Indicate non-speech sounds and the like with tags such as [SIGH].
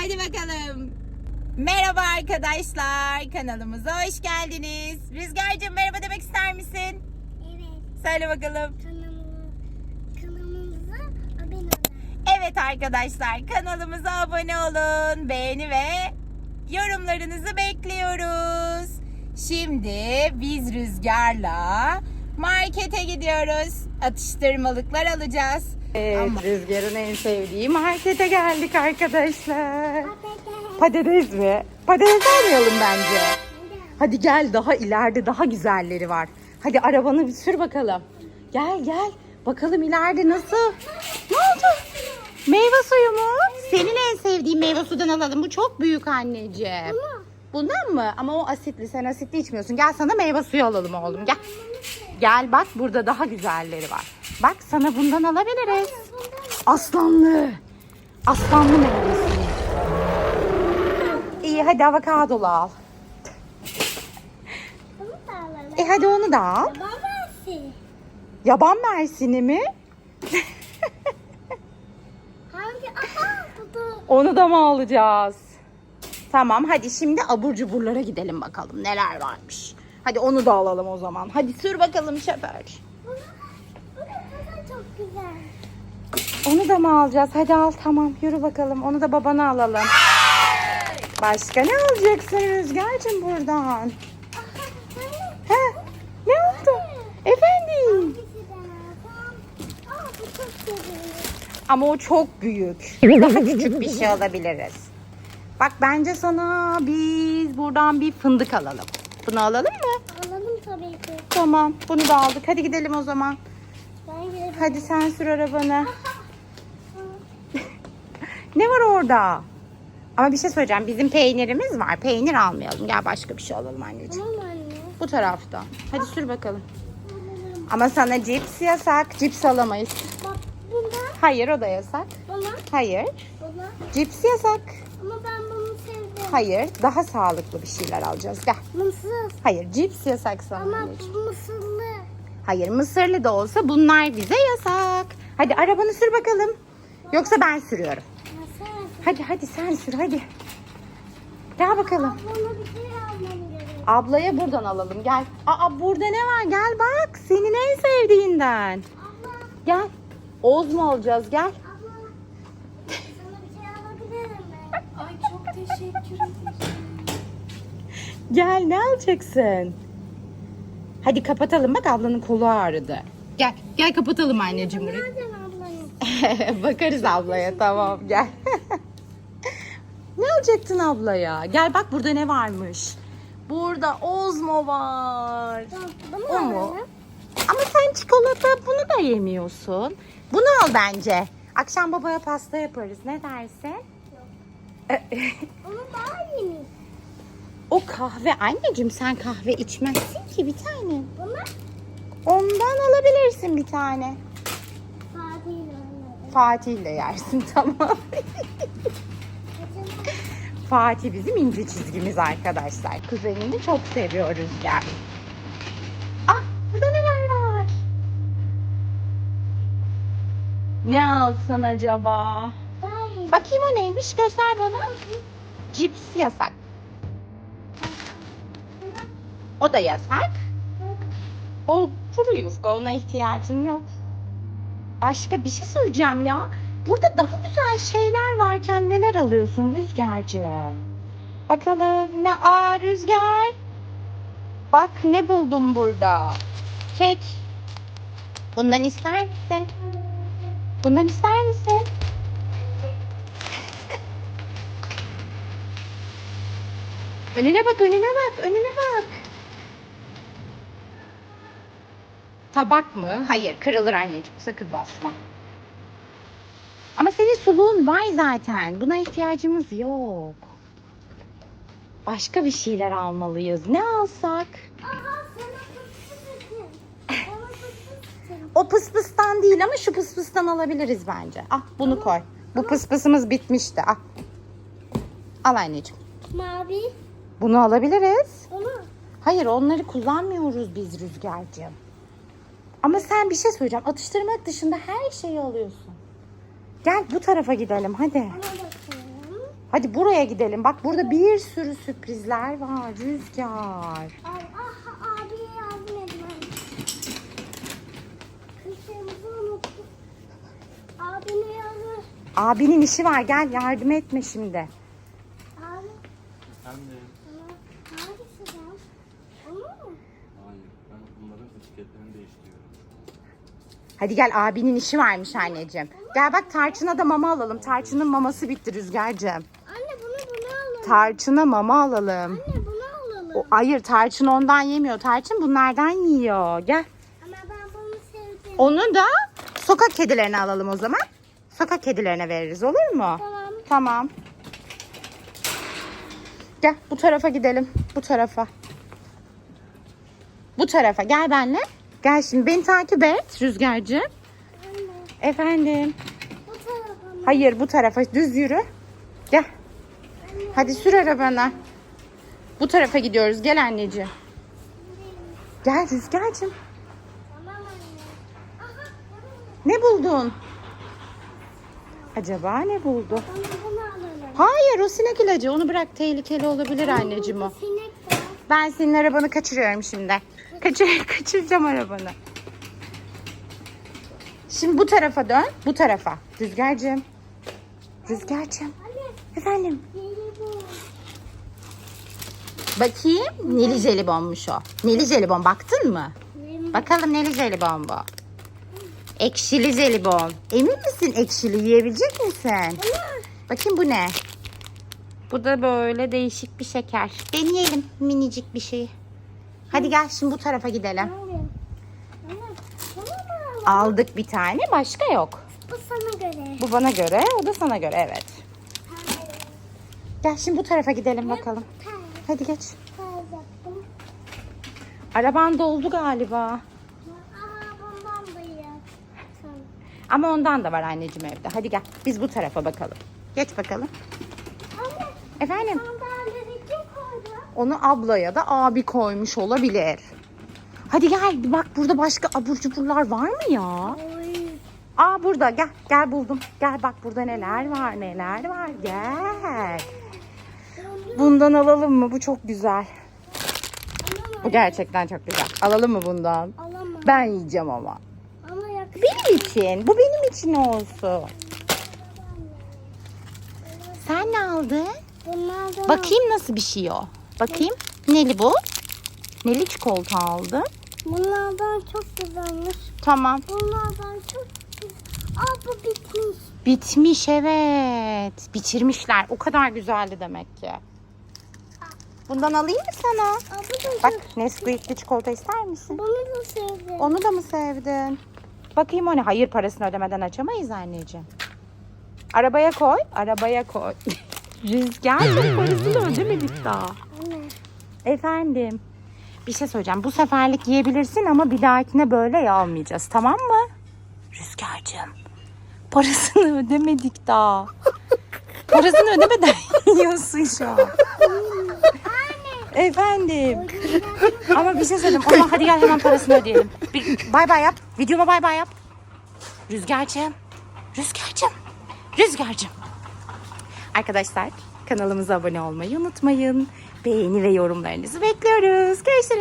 Hadi bakalım. Merhaba arkadaşlar. Kanalımıza hoş geldiniz. Rüzgar'cığım merhaba demek ister misin? Evet, Söyle bakalım. kanalımı, kanalımıza abone olun. Evet arkadaşlar kanalımıza abone olun. Beğeni ve yorumlarınızı bekliyoruz. Şimdi biz Rüzgar'la markete gidiyoruz. Atıştırmalıklar alacağız. Evet, Ama- Rüzgar'ın en sevdiği markete geldik arkadaşlar. Patates. Patates mi? Patates almayalım bence. Hadi gel daha ileride daha güzelleri var. Hadi arabanı bir sür bakalım. Gel gel. Bakalım ileride nasıl? Ne oldu? Meyve suyu mu? Senin en sevdiğin meyve sudan alalım. Bu çok büyük anneciğim. Bundan mı? Ama o asitli. Sen asitli içmiyorsun. Gel sana meyve suyu alalım oğlum. Gel. Gel bak burada daha güzelleri var. Bak sana bundan alabiliriz. Aslanlı. Aslanlı meyve suyu. İyi hadi avokadolu al. E hadi onu da al. Babası. Yaban mersini mi? Hangi? Aha. Onu da mı alacağız? Tamam hadi şimdi abur cuburlara gidelim bakalım neler varmış. Hadi onu da alalım o zaman. Hadi sür bakalım şoför. Onu da mı alacağız? Hadi al tamam yürü bakalım. Onu da babana alalım. Başka ne alacaksın Rüzgar'cığım buradan? He? Ne oldu? Efendim? Ama o çok büyük. Daha küçük bir şey alabiliriz. Bak bence sana biz buradan bir fındık alalım. Bunu alalım mı? Alalım tabii ki. Tamam. Bunu da aldık. Hadi gidelim o zaman. Ben gidelim. Hadi sen sür arabanı. [LAUGHS] Ne var orada? Ama bir şey söyleyeceğim. Bizim peynirimiz var. Peynir almayalım. Gel başka bir şey alalım anneciğim. Tamam anne. Bu tarafta. Hadi sür bakalım. Ama sana cips yasak. Cips alamayız. Bak bundan Hayır o da yasak. bana Hayır. bana Cips yasak. ama ben bunu sevdim. Hayır. Daha sağlıklı bir şeyler alacağız. Gel. Mısır. Hayır cips yasak sana. Ama anneciğim. mısırlı. Hayır mısırlı da olsa bunlar bize yasak. Hadi arabanı sür bakalım. Yoksa ben sürüyorum. Hadi hadi sen sür hadi. Gel bakalım. Bana bir şey almam gerek. Ablaya buradan alalım gel. Aa burada ne var gel bak. Senin en sevdiğinden. Abla, Gel. Oz mu alacağız gel. Teşekkür [LAUGHS] ederim. Gel ne alacaksın? Hadi kapatalım bak ablanın kolu ağrıdı. Gel gel kapatalım anneciğim burayı. Nereden ablayım? [LAUGHS] Bakarız ablaya tamam gel. [LAUGHS] ne alacaktın ablaya? Gel bak burada ne varmış. Burada Ozmo var. Bunu O mu? alalım. Ama sen çikolata bunu da yemiyorsun. Bunu al bence. Akşam babaya pasta yaparız. Ne dersin? Onu daha iyi mi? o kahve anneciğim sen kahve içmezsin ki bir tane. Bunu Ondan alabilirsin bir tane. Fatih alalım. Fatih'le yersin [LAUGHS] tamam. Fatih bizim ince çizgimiz arkadaşlar. Kuzenini çok seviyoruz gel. Ah burada neler var? Ne alsın acaba? Bakayım o neymiş göster bana. Cips yasak. O da yasak. O kuru yufka ona ihtiyacım yok. Başka bir şey söyleyeceğim ya. Burada daha güzel şeyler varken neler alıyorsun Rüzgar'cığım? Bakalım ne? Aa Rüzgar. Bak ne buldum burada. Kek. Bundan ister misin? Bundan ister misin? Önüne bak, önüne bak, önüne bak. Tabak mı? Hayır, kırılır anneciğim. Sakın basma. Ama senin suluğun var zaten. Buna ihtiyacımız yok. Başka bir şeyler almalıyız. Ne alsak? Aha. O pıspıstan değil ama şu pıspıstan alabiliriz bence. Ah bunu koy. Bu pıspısımız bitmişti. Ah. Al anneciğim. Mavi. Bunu alabiliriz. Onu. Hayır onları kullanmıyoruz biz Rüzgar'cığım. Ama sen bir şey söyleyeceğim. Atıştırmak dışında her şeyi alıyorsun. Gel bu tarafa gidelim hadi. Hadi buraya gidelim. Bak burada bir sürü sürprizler var. Rüzgar. Ay, ah, abiye yardım edin. Abinin işi var. Gel yardım etme şimdi. Abi, Anne. sana hangisi ben? Onu mu? Hayır. Ben bunların etiketlerini değiştiriyorum. Hadi gel abinin işi varmış anneciğim. Gel bak Tarçın'a da mama alalım. Tarçın'ın maması bitti Rüzgar'cığım. Anne bunu bunu alalım. Tarçın'a mama alalım. Anne bunu alalım. O, hayır Tarçın ondan yemiyor. Tarçın bunlardan yiyor. Gel. Ama ben bunu sevdim. Onu da sokak kedilerine alalım o zaman. Sokak kedilerine veririz olur mu? Tamam. Tamam. Gel bu tarafa gidelim. Bu tarafa. Bu tarafa gel benimle. Gel şimdi beni takip et Rüzgar'cığım. Anne Efendim. bu tarafa mı? Hayır bu tarafa düz yürü. Gel. Hadi sür arabana. Bu tarafa gidiyoruz. Gel anneciğim. Gel Rüzgar'cığım. Tamam anne. Aha. Ne buldun? Acaba ne buldu? Hayır o sinek ilacı. Onu bırak tehlikeli olabilir anneciğim o. Sinek. Ben senin arabanı kaçırıyorum şimdi. Kaçır, [LAUGHS] kaçıracağım arabanı. Şimdi bu tarafa dön. Bu tarafa. Rüzgar'cığım. Rüzgar'cığım. Efendim. Bakayım. Neli jelibonmuş o. Neli jelibon baktın mı? Bakalım neli jelibon bu. Ekşili jelibon. Emin misin ekşili yiyebilecek misin? Bakayım bu ne? Bu da böyle değişik bir şeker. Deneyelim minicik bir şey. Hadi gel şimdi bu tarafa gidelim. Aldık bir tane başka yok. Bu sana göre. Bu bana göre o da sana göre evet. Gel şimdi bu tarafa gidelim bakalım. Hadi geç. Araban doldu galiba. Aha bundan da ye. Sen. Ama ondan da var anneciğim evde. Hadi gel biz bu tarafa bakalım. Geç bakalım. Efendim? Sandalyeleri kim koydu? Onu ablaya da abi koymuş olabilir. Hadi gel bak burada başka abur cuburlar var mı ya? Oy. Aa burada gel gel buldum. Gel bak burada neler var neler var gel. Bundan alalım mı? Bu çok güzel. Bu gerçekten çok güzel. Alalım mı bundan? Alamam. Ben yiyeceğim ama. Ama. Benim için. Bu benim için olsun. Sen ne aldın? Bunlardan Bakayım nasıl bir şey o. Bakayım. Neli bu? Neli çikolata aldım. Bunlardan çok güzelmiş. Tamam. Bunlardan çok güzel. Aa bu bitmiş. Bitmiş evet. Bitirmişler. O kadar güzeldi demek ki. Bundan alayım mı sana? Aa bu da Bak çok. Nesquik'li çikolata ister misin? Bunu da sevdim. Onu da mı sevdin? Bakayım o ne? Hayır parasını ödemeden açamayız anneciğim. Arabaya koy. Arabaya koy. [LAUGHS] Rüzgar çok parasını ödemedik daha. Anne. Efendim. Bir şey söyleyeceğim. Bu seferlik yiyebilirsin ama bir dahakine böyle almayacağız. Tamam mı? Rüzgar'cığım. Parasını ödemedik daha. Parasını ödemeden [LAUGHS] yiyorsun şu an. Efendim. Ama bir şey söyleyeyim. Allah hadi gel hemen parasını ödeyelim. Bir bay bay yap. Videoma bay bay yap. Rüzgar'cığım. Rüzgar'cığım. Rüzgar'cığım. Arkadaşlar kanalımıza abone olmayı unutmayın. Beğeni ve yorumlarınızı bekliyoruz. Görüşürüz.